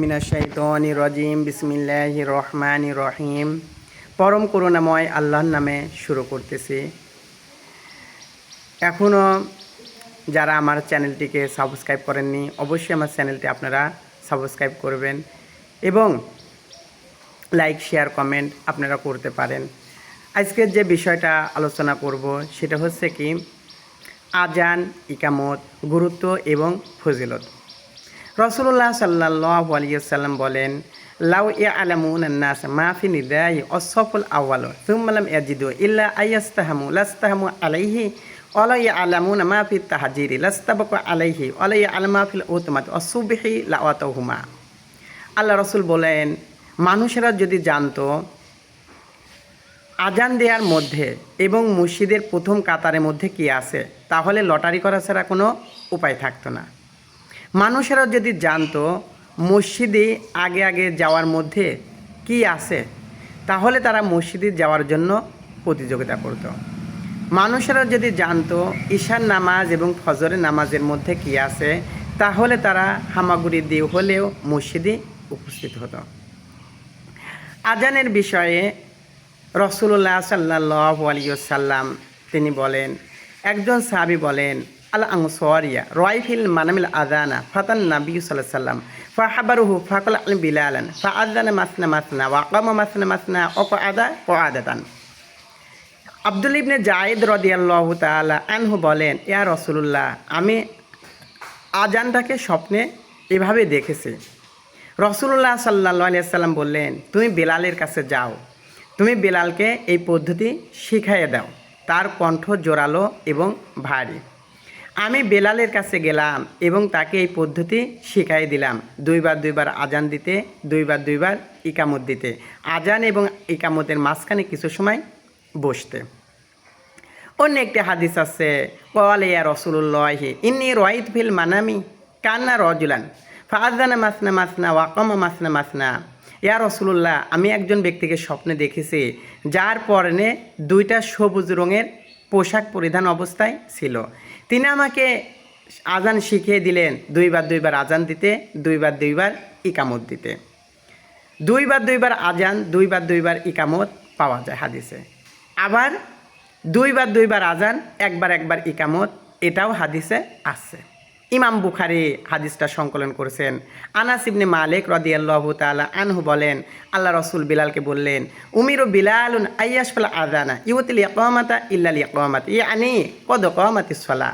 মিনাশ শাইতানির রাজিম, বিসমিল্লাহির রহমানির রহিম। পরম করুণাময় আল্লাহর নামে শুরু করতেছি। এখনও যারা আমার চ্যানেলটিকে সাবস্ক্রাইব করেননি, অবশ্যই আমার চ্যানেলটি আপনারা সাবস্ক্রাইব করবেন এবং লাইক, শেয়ার, কমেন্ট আপনারা করতে পারেন। আজকের যে বিষয়টা আলোচনা করব, সেটা হচ্ছে কি? আজান ইকামত, গুরুত্ব এবং ফজিলত। রসুল্লাহ সাল্লাহ আলিয়াল্লাম বলেন, লাউ ইয়া আলামুন নাস মাফি নিদাই অসফল আওয়াল সুম্মালাম ইয়াজিদু ইল্লা আয়াস্তাহামু, লাস্তাহামু আলাইহি ওলা ইয়া আলামুন মাফি তাহাজিরি, লাস্তাবাকু আলাইহি ওলা ইয়া আলামাফিল উতমাত অসুবিহি লাওয়াতহুমা। আল্লাহ রসুল বলেন, মানুষেরা যদি জানতো, আজান দেওয়ার মধ্যে এবং মসজিদের প্রথম কাতারের মধ্যে কি আছে, তাহলে লটারি করা ছাড়া কোনো উপায় থাকতো না। মানুষেরা যদি জানতো মসজিদে আগে আগে যাওয়ার মধ্যে কি আছে, তাহলে তারা মসজিদে যাওয়ার জন্য প্রতিযোগিতা করত। মানুষেরা যদি জানতো ঈশার নামাজ এবং ফজরের নামাজের মধ্যে কি আছে, তাহলে তারা হামাগুড়ি দিয়ে হলেও মসজিদে উপস্থিত হতো। আজানের বিষয়ে রসুল্লাহ সাল্লাহ আলিয়াল্লাম তিনি বলেন, একজন সাহাবি বলেন আল আংসরিয়া রয়ফিল মানামিল আদানা ফাতান নাবি সাল্লাহ সাল্লাম ফাহাবারুহু ফাকল আল বিলালান ফা আদানা মাসনা মাসনা ওয়াকামা মাসনা মাসনা অক আদা ও আদাতান আব্দুল ইবনে জায়েদ রদিয়াল্লাহ তালা আনহু বলেন ইয়া রসুল্লাহ আমি আজানটাকে স্বপ্নে এভাবে দেখেছি। রসুল্লাহ সাল্লাহ আলিয়াল্লাম বললেন, তুমি বেলালের কাছে যাও। তুমি বেলালকে এই পদ্ধতি শিখাইয়ে দাও। তার কণ্ঠ জোরালো এবং ভারী। আমি বেলালের কাছে গেলাম এবং তাকে এই পদ্ধতি শিখাই দিলাম। দুইবার দুইবার আজান দিতে, দুইবার দুইবার ইকামত দিতে। আজান এবং ইকামতের মাঝখানে কিছু সময় বসতে। অন্য একটি হাদিস আছে কওয়ালে ইয়া রসুল্লাহি ইন্নি রয়িত ফিল মানামি, কান্না রজুলান ফাজানা মাসনা মাসনা ওয়াকমা মাসনা মাসনা। ইয়া রসুল্লাহ আমি একজন ব্যক্তিকে স্বপ্নে দেখেছি, যার পরনে দুইটা সবুজ রঙের পোশাক পরিধান অবস্থায় ছিল। তিনি আমাকে আজান শিখিয়ে দিলেন, দুইবার দুইবার আজান দিতে, দুইবার দুইবার ইকামত দিতে। দুইবার দুইবার আজান, দুইবার দুইবার ইকামত পাওয়া যায় হাদিসে। আবার দুইবার দুইবার আজান, একবার একবার ইকামত, এটাও হাদিসে আসছে ইমাম বুখারি হাদিসটা সংকলন করেছেন। আনাস ইবনে মালিক রদিয়াল্লাহু তাআলা আনহু বলেন, আল্লাহ রসুল বিলালকে বললেন, উমিরু বিলালুন আইয়াসফাল আজানা ইউতিল ইকমাতা ইল্লাল ইকমাত, ইয়ানি কদ কমাতি সলা।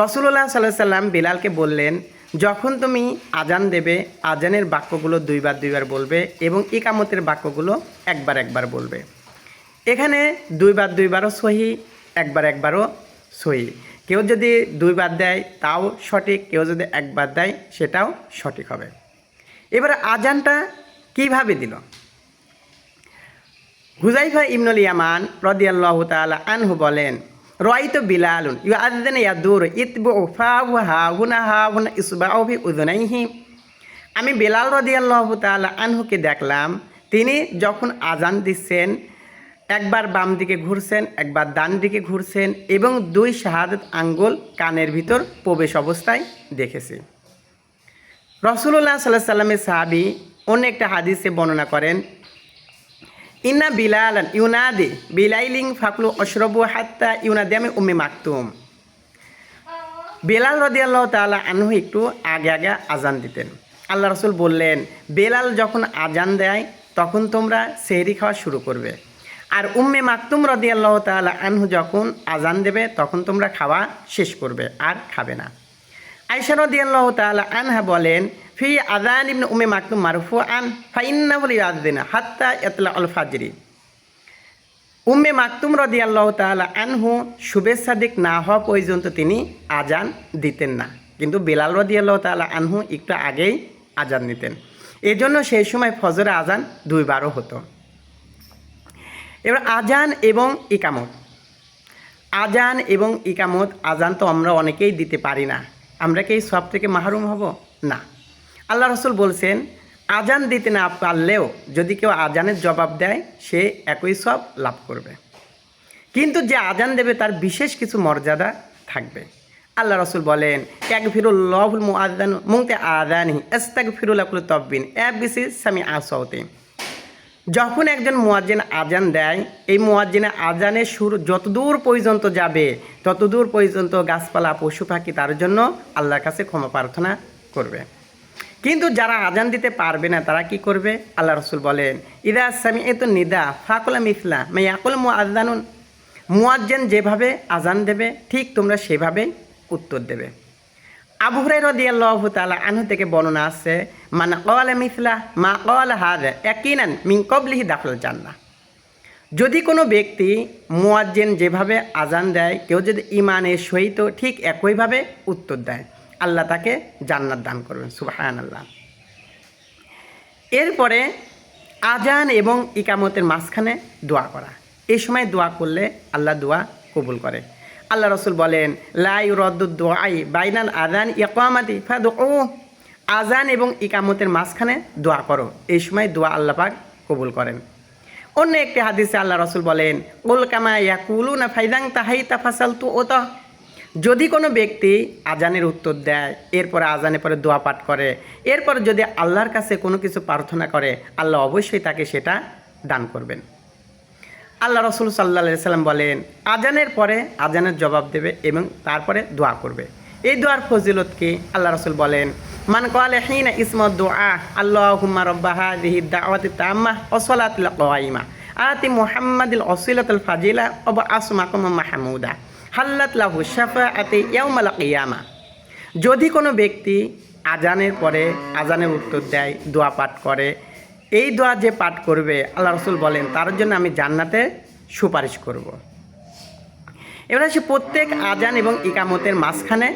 রসুল্লাহ সাল্লাহ সাল্লাম বিলালকে বললেন, যখন তুমি আজান দেবে আজানের বাক্যগুলো দুইবার দুইবার বলবে এবং ইকামতের বাক্যগুলো একবার একবার বলবে। এখানে দুইবার দুইবারও সহি, একবার একবারও সহি। কেউ যদি দুইবার দেয়, তাও সঠিক। কেউ যদি একবার দেয়, সেটাও সঠিক হবে। এবার আজানটা কীভাবে দিল? হুজাইফা ইমনুল ইয়ামান রদিয়াল্লাহ তাআলা আনহু বলেন রয়তো বিলালুন ইউ আদান ইয়াদুর ইতবু ফাহু হা হুনা হা হুনা ইসবাউ ফি উযুনাইহি। আমি বেলাল রদিয়াল্লাহ তাআলা আনহুকে দেখলাম, তিনি যখন আজান দিচ্ছেন একবার বাম দিকে ঘুরছেন, একবার ডান দিকে ঘুরছেন এবং দুই শাহাদত আঙ্গুল কানের ভিতর প্রবেশ অবস্থায় দেখেছি। রসুল্লাহ সাল্লাহ সাল্লামের সাহাবি অন্য একটা হাদিসে বর্ণনা করেন, ইন্না বিলাল ইউনাদি বিলাইলিং ফাকলু অশরবু হাত্তা ইউনাদি আমি উম্মে মাকতুম। বেলাল রদিয়াল্লাহ তাআলা আনহু একটু আগে আগে আজান দিতেন। আল্লাহ রসুল বললেন, বেলাল যখন আজান দেয়, তখন তোমরা সেহরি খাওয়া শুরু করবে। আর উম্মে মাকতুম রদিয়াল্লাহ তাআলা আনহু যখন আজান দেবে, তখন তোমরা খাওয়া শেষ করবে, আর খাবে না। আয়সা রদিয়াল্লাহ তাআলা আনহা বলেন, ফি আজান ইবনে উম্মে মাকতুম মারফু আন ফাইন্না বলি আদিনা হাত্তা এতলা আল ফাজরি। উম্মে মাকতুম রদিয়াল্লাহ তাআলা আনহু শুভেচ্ছা দিক না হওয়া পর্যন্ত তিনি আজান দিতেন না। কিন্তু বেলাল রদিয়াল্লাহ তাআলা আনহু একটু আগেই আজান দিতেন। এজন্য সেই সময় ফজরে আজান দুইবারও হতো। এবার আজান এবং ইকামত। আজান এবং ইকামত, আজান তো আমরা অনেকেই দিতে পারি না। আমরা কি এই সব থেকে মাহরুম হব? না। আল্লাহ রসুল বলছেন, আজান দিতে না পারলেও যদি কেউ আজানের জবাব দেয়, সে একই সব লাভ করবে। কিন্তু যে আজান দেবে, তার বিশেষ কিছু মর্যাদা থাকবে। আল্লাহ রসুল বলেন এক ফিরুল ফিরুল্লাহুল মুআদানু মুংতে আদানি এস্তাক ফিরুল্লাকুল তব্বিন এ বিসি সামি আসতে যখন একজন মুয়াজ্জিন আজান দেয়, এই মুয়াজ্জিনের আজানের সুর যতদূর পর্যন্ত যাবে, ততদূর পর্যন্ত গাছপালা, পশু পাখি তার জন্য আল্লাহর কাছে ক্ষমা প্রার্থনা করবে। কিন্তু যারা আজান দিতে পারবে না, তারা কি করবে? আল্লাহ রসুল বলেন, ইদা সামি এ তো নিদা ফাকুলা মিফলা মাই আকুল মু আজানুন মুয়াজ্জেন যেভাবে আজান দেবে, ঠিক তোমরা সেভাবেই উত্তর দেবে। আবু হুরাই রদিয়াল্লাহ তাআলা আনহু থেকে বর্ণনা আছে মানে কল মিথলা মা কল হাদ একিনান মিন কবলিহি দাখল জান্নাহ। যদি কোনো ব্যক্তি মুয়াজ্জেন যেভাবে আজান দেয়, কেউ যদি ইমানের সহিত ঠিক একইভাবে উত্তর দেয়, আল্লাহ তাকে জান্নাত দান করবেন সুবাহান আল্লাহ এরপরে আজান এবং ইকামতের মাঝখানে দোয়া করা। এই সময় দোয়া করলে আল্লাহ দোয়া কবুল করে। আল্লাহ রসুল বলেন লাই রদ্দু দোয়াই বাইনাল আজান ইয়াকামাতি ফাদ ও আজান এবং ইকামতের মাঝখানে দোয়া করো। এই সময় দোয়া আল্লাহ পাক কবুল করেন। অন্য একটি হাদিসে আল্লাহ রসুল বলেন কামা ইয়াকুলু না ফাইদাং তাহাই তাফাসাল তু ওতা যদি কোনো ব্যক্তি আজানের উত্তর দেয়, এরপরে আজানের পরে দোয়া পাঠ করে, এরপর যদি আল্লাহর কাছে কোনো কিছু প্রার্থনা করে, আল্লাহ অবশ্যই তাকে সেটা দান করবেন। আল্লাহ রসুল সাল্লা সাল্লাম বলেন, আজানের পরে আজানের জবাব দেবে এবং তারপরে দোয়া করবে। এই দোয়ার ফজিলত কি আল্লাহ রসুল বলেন, মান কলে হিনা ইসমত দোয়া আল্লাহ হুম্মা রব্বাহা দিহি দাওয়াতি তাম্মা অসলাতুল আতি মুহাম্মাদিল অসিলাতুল ফাজিলা অব আসমাকুম মাহমুদা, হাল্লাত লাহু শাফা আতি ইয়াউমাল কিয়ামা। যদি কোনো ব্যক্তি আজানের পরে আজানের উত্তর দেয়, দোয়া পাঠ করে এই দোয়া যে পাঠ করবে, আল্লাহ রসুল বলেন, তার জন্য আমি জান্নাতে সুপারিশ করব। এবার আসে প্রত্যেক আজান এবং ইকামতের মাঝখানে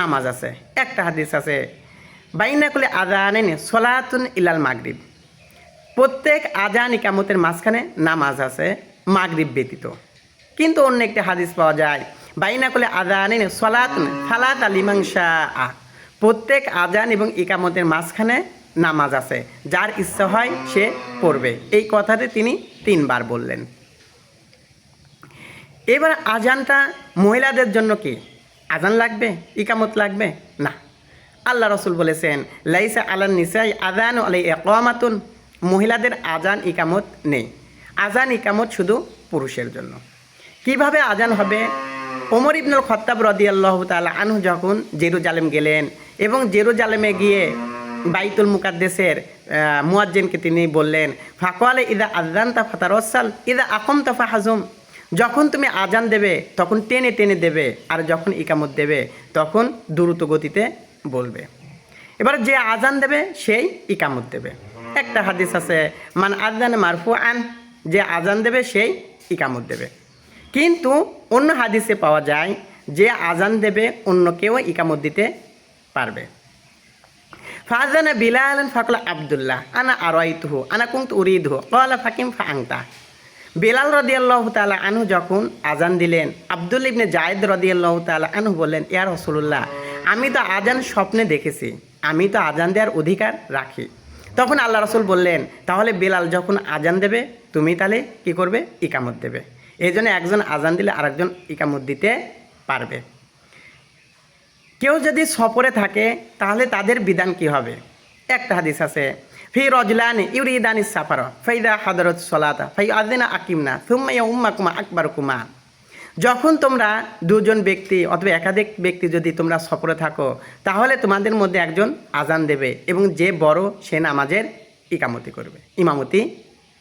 নামাজ আছে। একটা হাদিস আছে, বাইনা করলে আজানেন সলাতুন ইলাল মাগরিব। প্রত্যেক আজান ইকামতের মাঝখানে নামাজ আছে, মাগরিব ব্যতীত। কিন্তু অন্য একটি হাদিস পাওয়া যায়, বাইনা করলে আজানেন সলাতুন ফালাত আলিমাংসা আ প্রত্যেক আজান এবং ইকামতের মাঝখানে নামাজ আছে। যার ইচ্ছা হয় সে পড়বে। এই কথাতে তিনি তিনবার বললেন। এবার আজানটা মহিলাদের জন্য কি? আজান লাগবে? ইকামত লাগবে? না। আল্লাহ রসুল বলেছেন, লাইসা আলান নিসাই আজান আলাই একমাতুন মহিলাদের আজান ইকামত নেই। আজান ইকামত শুধু পুরুষের জন্য। কীভাবে আজান হবে? ওমর ইবনুল খত্তাব রদিয়াল্লাহ তালা আনহু যখন জেরুজালেম গেলেন এবং জেরুজালেমে গিয়ে বাইতুল মুকাদ্দেসের মুয়াজ্জিনকে তিনি বললেন ফাকওয়ালে ইদা আজান তা ফাতারসাল, ইদা আকম তাফা হাজুম যখন তুমি আজান দেবে, তখন টেনে টেনে দেবে, আর যখন ইকামত দেবে, তখন দ্রুত গতিতে বলবে। এবার যে আজান দেবে, সেই ইকামত দেবে। একটা হাদিস আছে, মান আজান মারফু আন যে আজান দেবে, সেই ইকামত দেবে। কিন্তু অন্য হাদিসে পাওয়া যায় যে আজান দেবে, অন্য কেউ ইকামত দিতে পারবে। ফাজানা বিলাল ফাকলা আবদুল্লাহ আনা আরাইতুহু আনা কুন্ত উরিদহু কলা ফাকিম ফাংতা বেলাল রদিয়াল্লাহ তালা আনহু যখন আজান দিলেন, আব্দুল ইবনে জায়দ রদিয়াল্লাহ তালা আনহু বললেন ইয়ার রসুল্লাহ আমি তো আজান স্বপ্নে দেখেছি। আমি তো আজান দেওয়ার অধিকার রাখি। তখন আল্লাহ রসুল বললেন, তাহলে বেলাল যখন আজান দেবে, তুমি তাহলে কি করবে? ইকামত দেবে। এই জন্য একজন আজান দিলে আরেকজন ইকামত দিতে পারবে। কেউ যদি সফরে থাকে, তাহলে তাদের বিধান কি হবে? একটা হাদিস আছে, ফি রজলানি ইউরিদানি সাফার, ফাইদা হাদরত সলাতা, ফাই আদিনা আকিমনা থুম্মাইয়া উম্মা কুমা আকবর কুমা যখন তোমরা দুজন ব্যক্তি অথবা একাধিক ব্যক্তি যদি তোমরা সফরে থাকো, তাহলে তোমাদের মধ্যে একজন আজান দেবে এবং যে বড়, সে নামাজের ইকামতি করবে, ইমামতি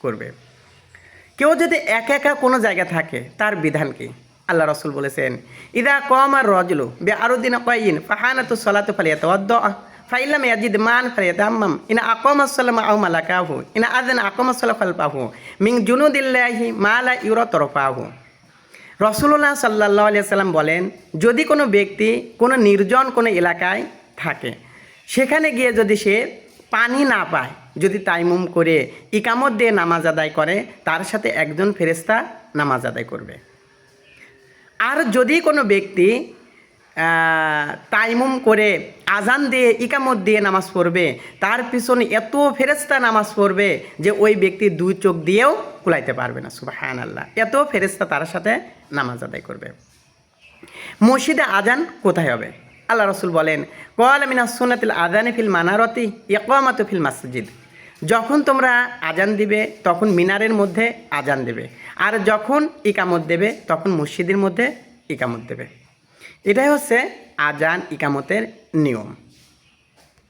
করবে। কেউ যদি একা একা কোনো জায়গা থাকে, তার বিধান কি? আল্লাহ রসুল বলেছেন, ইদা কম আর রজলু বে আরও দিন কয়িন ফাহানাতু সলাতু ফালিয়াত অদ্দ ফাইলাম ইয়াজিদ মান ফালিয়াত আম্মাম ইনা আকম আসসালাম আউ মালাকাহু, ইনা আদান আকম আসসালাম ফালপাহু মিং জুনু জুনুদিল্লাহি মালা ইউর তরফাহু। রসুল্লাহ সাল্লাহ আলিয়া সাল্লাম বলেন, যদি কোনো ব্যক্তি, কোনো নির্জন কোনো এলাকায় থাকে, সেখানে গিয়ে যদি সে পানি না পায়, যদি তাইমুম করে, ইকামত দিয়ে নামাজ আদায় করে, তার সাথে একজন ফেরেস্তা নামাজ আদায় করবে। আর যদি কোনো ব্যক্তি তাইমুম করে আজান দিয়ে ইকামত দিয়ে নামাজ পড়বে, তার পিছনে এত ফেরেস্তা নামাজ পড়বে যে ওই ব্যক্তি দুই চোখ দিয়েও কুলাইতে পারবে না সুবাহান আল্লাহ এত ফেরেস্তা তার সাথে নামাজ আদায় করবে। মসজিদে আজান কোথায় হবে? আল্লাহ রসুল বলেন কল মিনা সুনাতিল আজানে ফিল মানারতি ইকমাত ফিল মাসজিদ। যখন তোমরা আজান দিবে, তখন মিনারের মধ্যে আজান দেবে। আর যখন ইকামত দেবে তখন মসজিদের মধ্যে ইকামত দেবে। এটাই হচ্ছে আজান ইকামতের নিয়ম।